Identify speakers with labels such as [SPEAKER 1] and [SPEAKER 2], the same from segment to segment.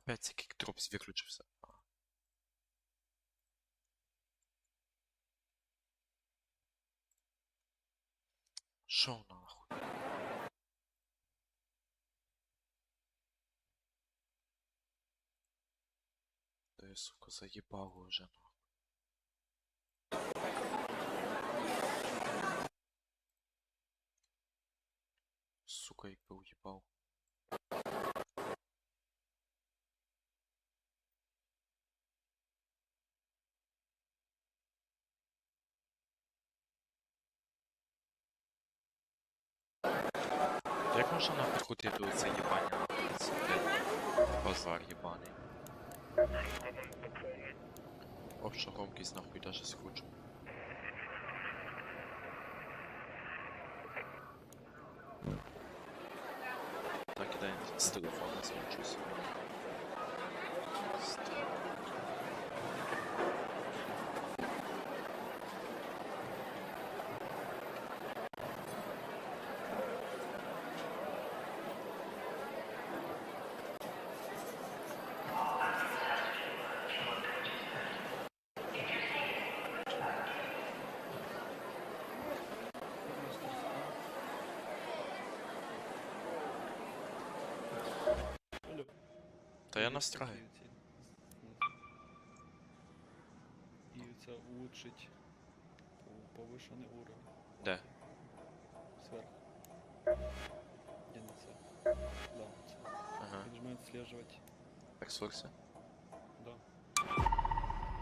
[SPEAKER 1] Опять цей кікдропс виключився. Шо нахуй? Да я, сука, заебал уже нахуй. Сука, якби уїбав. Як можна нахуй крутити це їбання? Це, блядь, базар їбаний. Обща громкість нахуй даже скручу. Так, кидай з телефона звучусь. Та я
[SPEAKER 2] Є
[SPEAKER 1] настраю.
[SPEAKER 2] такі ці, ну, І це улучшить пов- повишений уровень.
[SPEAKER 1] Де?
[SPEAKER 2] Сверху. Где на це? Да, це.
[SPEAKER 1] Ага.
[SPEAKER 2] Нажимаю отслеживать.
[SPEAKER 1] Ресурси?
[SPEAKER 2] Да.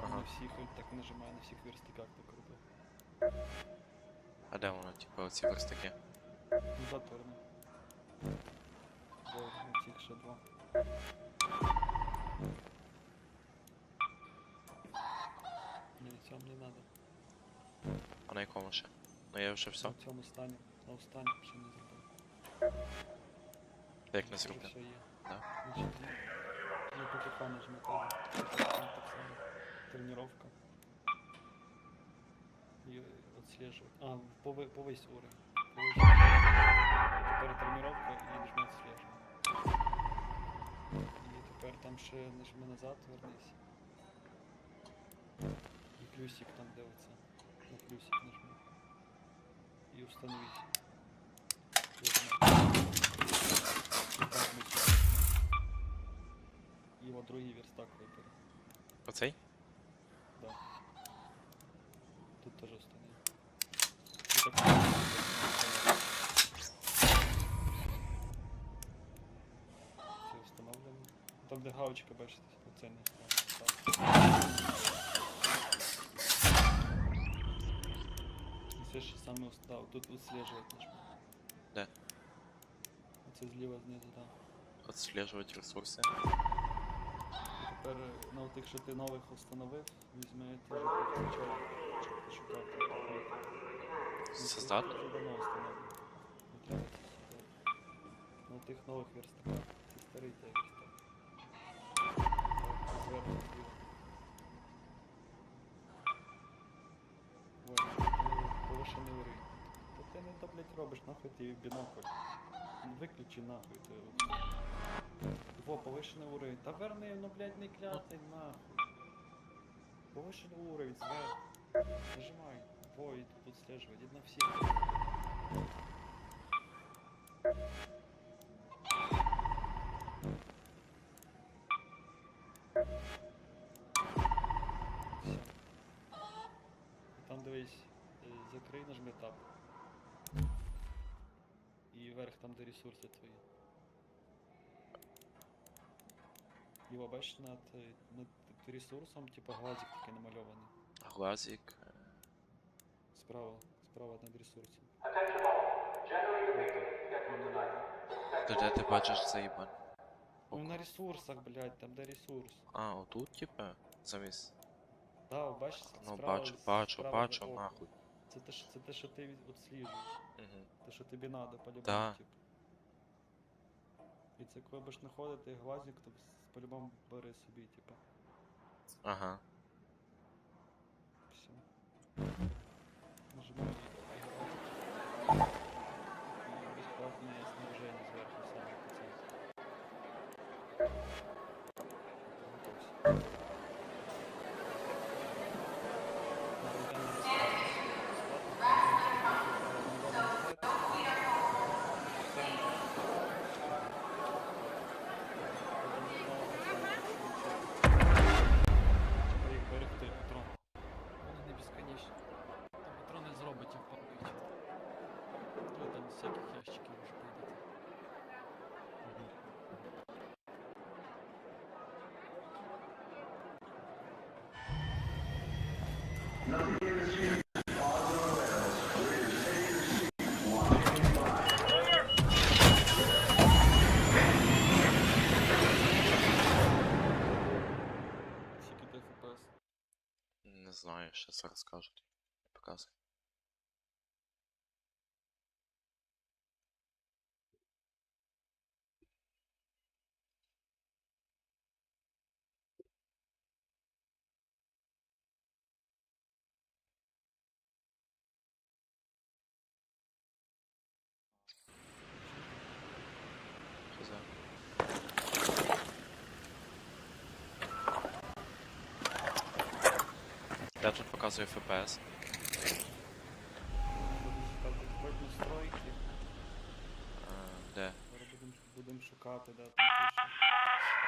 [SPEAKER 1] Ага.
[SPEAKER 2] На всіх, от так нажимаю на всіх верстиках так робив.
[SPEAKER 1] А де воно, типу, оці верстаки?
[SPEAKER 2] Назад поверни. Бо на цих ще два. Ні, на цьому не надо.
[SPEAKER 1] А на якому ще? Ну я вже все.
[SPEAKER 2] На цьому стані. На останньому ще не зробив.
[SPEAKER 1] Як не
[SPEAKER 2] Вже
[SPEAKER 1] зроблю?
[SPEAKER 2] все є.
[SPEAKER 1] Да.
[SPEAKER 2] Значить, ну, ПКК нажми тоже. Так само. Тренировка. И отслеживать. А, повы- повысь уровень. Повысь. Тепер тренировка і нажми отслеживать. І тепер там ще нажми назад, вернись. І плюсик там де оце. На плюсик нажми. І установить. І так ми ще. І от другий верстак вибери.
[SPEAKER 1] Оцей?
[SPEAKER 2] Да. Тут тоже установи. Там де галочка бачите, оце не Це ж саме устав. Тут отслеживать нажми.
[SPEAKER 1] Де?
[SPEAKER 2] Оце зліва знизу, так.
[SPEAKER 1] Отслежувати ресурси.
[SPEAKER 2] Тепер е, на тих, що ти нових установив, візьми повключай, щоб ти шукав. Ну, установлено. Не треба це создати. На тих нових верстаках. Це старий той верстак. повишений уровень. Та ти не то, блядь, робиш, нахуй ти бінокль. Ну, Виключи нахуй ти. Во, повышенный уровень. Да верни, ну блядь, не клятый нахуй. Повышенный уровень, сверху. Нажимай. Во, и тут отслеживать. Иди на всех. Нажми тап. І вверх там, де ресурси твої. Його бачиш над, над ресурсом, типа глазик такий намальований.
[SPEAKER 1] Глазик.
[SPEAKER 2] Справа, справа над ресурсом.
[SPEAKER 1] То де ти бачиш цей їбан?
[SPEAKER 2] Ну на ресурсах, блядь, там де ресурс.
[SPEAKER 1] А, отут, типа? Замість.
[SPEAKER 2] Да, бачиш,
[SPEAKER 1] Ну
[SPEAKER 2] справа,
[SPEAKER 1] бачу, бачу,
[SPEAKER 2] справа
[SPEAKER 1] бачу, нахуй.
[SPEAKER 2] Це те, що- це те, що ти від- отсліджуєш.
[SPEAKER 1] Угу.
[SPEAKER 2] Те, що тобі надо, по-любому,
[SPEAKER 1] Да.
[SPEAKER 2] типу. І це коли будеш знаходити глазник, то по-любому бери собі, типа.
[SPEAKER 1] Ага.
[SPEAKER 2] Все. Нажимай.
[SPEAKER 1] Зараз скажуть. Показуй. Я тут показую FPS.
[SPEAKER 2] Будемо шукати вход настройки.
[SPEAKER 1] Е, Де?
[SPEAKER 2] Зараз будемо будем шукати, де там пише.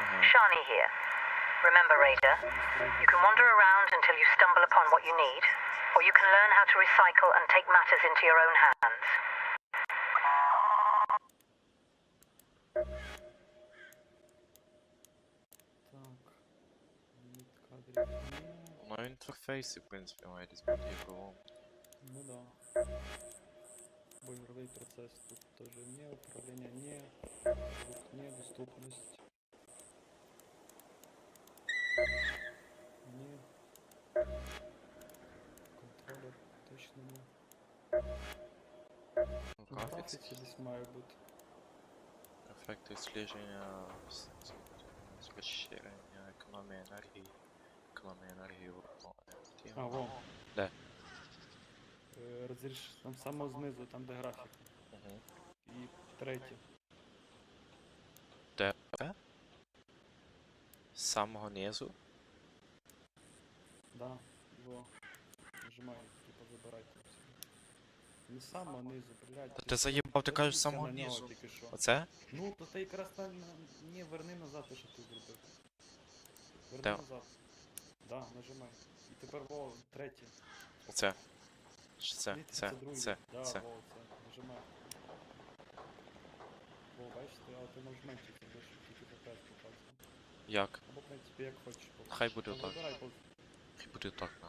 [SPEAKER 1] Ага.
[SPEAKER 3] Shani here. Remember, Raider, you can wander around until you stumble upon what you need, or you can learn how to recycle and take matters into your own hands.
[SPEAKER 1] Воно в інтерфейсі, в принципі, має десь бути ігровому.
[SPEAKER 2] Ну да. Боевой процесс тут тоже не, управление не, звук не, доступность не, контроллер точно не.
[SPEAKER 1] Ну,
[SPEAKER 2] В
[SPEAKER 1] графіці,
[SPEAKER 2] графіці десь має бути.
[SPEAKER 1] ефекти слідження, с- с- розширення, економія енергії, економія енергії в
[SPEAKER 2] А, во.
[SPEAKER 1] Де?
[SPEAKER 2] Е, Розріш там само знизу, там де графік.
[SPEAKER 1] Угу.
[SPEAKER 2] І третє.
[SPEAKER 1] Де? З самого низу?
[SPEAKER 2] Да, во. Нажимай, типа вибирай там все. Не самого низу, блядь.
[SPEAKER 1] Та ти заїбав, ти кажеш з самого
[SPEAKER 2] на нього
[SPEAKER 1] низу.
[SPEAKER 2] тільки що.
[SPEAKER 1] Оце?
[SPEAKER 2] Ну, то ти якраз там не верни назад, те, що ти зробив. Верни назад. Да, нажимай. І тепер во, третє.
[SPEAKER 1] Оце. Чи це? Це, це,
[SPEAKER 2] да,
[SPEAKER 1] це.
[SPEAKER 2] во, це. Нажимай. Во, бачите, але ти можеш менше, це будеш тільки FPS показувати.
[SPEAKER 1] Як?
[SPEAKER 2] Або, в принципі, як хочеш. поки
[SPEAKER 1] Хай буде
[SPEAKER 2] Ну,
[SPEAKER 1] отак.
[SPEAKER 2] Вибирай, по-
[SPEAKER 1] Хай буде так на.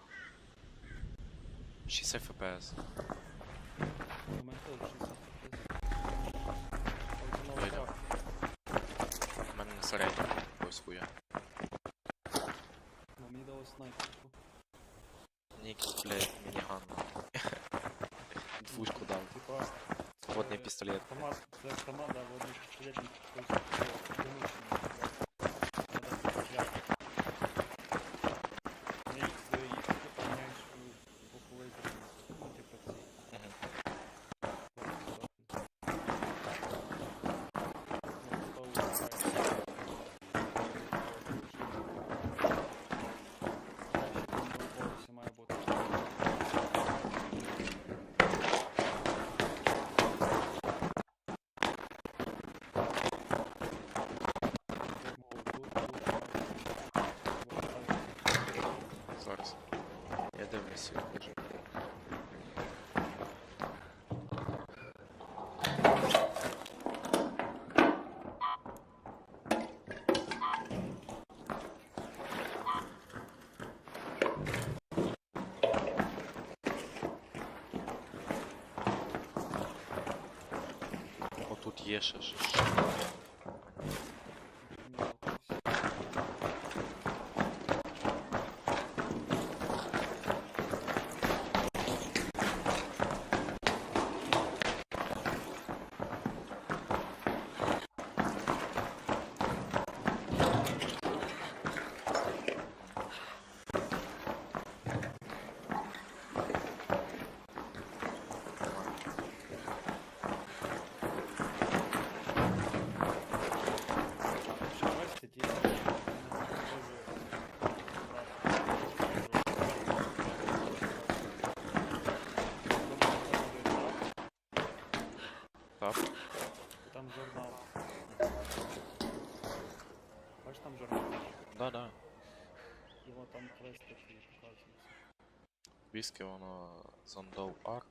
[SPEAKER 1] 60 FPS.
[SPEAKER 2] У мене теж 60 FPS. Але це
[SPEAKER 1] Вийде.
[SPEAKER 2] нова.
[SPEAKER 1] У мене на середньому хуя.
[SPEAKER 2] Ну, мені дало снайперку.
[SPEAKER 1] Нік, блядь, миниган. Двушку дал.
[SPEAKER 2] Типа, Водный
[SPEAKER 1] пистолет.
[SPEAKER 2] Автомат, це автомат, да, водний пістолет, він такий, такий, примушений, типа. Надо стріляти. На їх, е, їх, типа, міняєш у боковий зріз. Ну, типа, ці.
[SPEAKER 1] Мгм.
[SPEAKER 2] Ну, то вбиває. Краще там на поясі має бути.
[SPEAKER 1] Зараз. Я дивлюся. кажу. Отут так?
[SPEAKER 2] Там журнал. Бачиш там журнал?
[SPEAKER 1] Да-да.
[SPEAKER 2] Його там хрест такий показується.
[SPEAKER 1] Віскі воно Зондов Арк.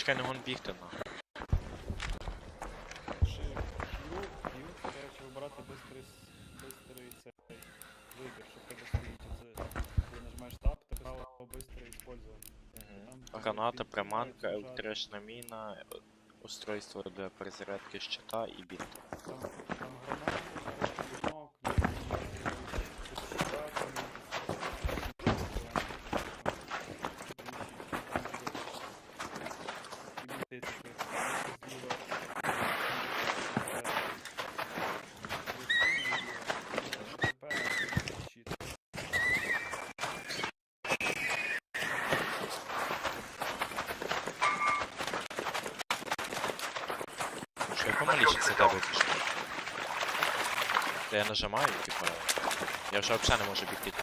[SPEAKER 1] Чекай, не гон бігти на.
[SPEAKER 2] Shift, Q, Q, бистрий, бистрий цей вибір, щоб тебе стоїть. Коли нажимаєш
[SPEAKER 1] Граната, приманка, електрична міна, устройство для перезарядки щита і бінт.
[SPEAKER 2] Там, там гранати, бінок,
[SPEAKER 1] Що я помаліше за тебе пішов? Та я нажимаю, типа. Я вже взагалі не можу бігти.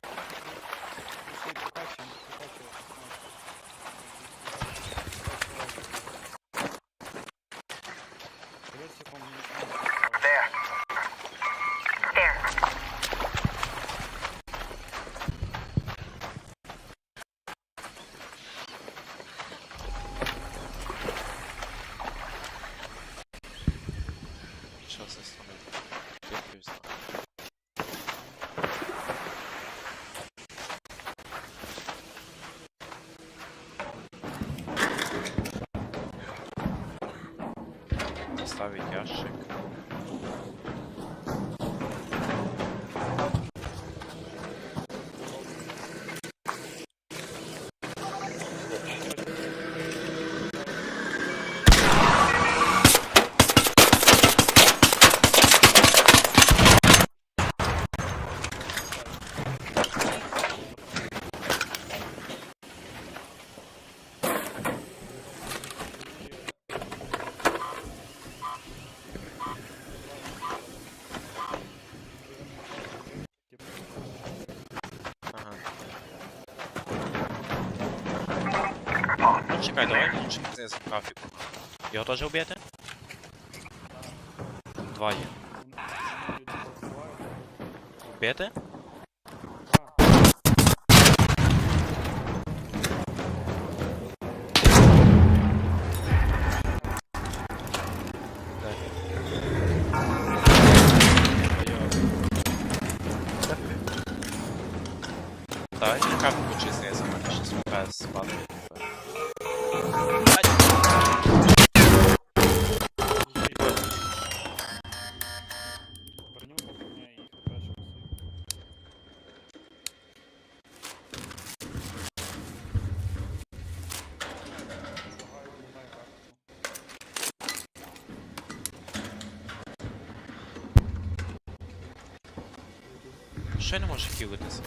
[SPEAKER 1] Доставить ящик. Чекай, давай лучше це з. Його теж вб'єте? Два є. Вб'єте? Не можу хілитися?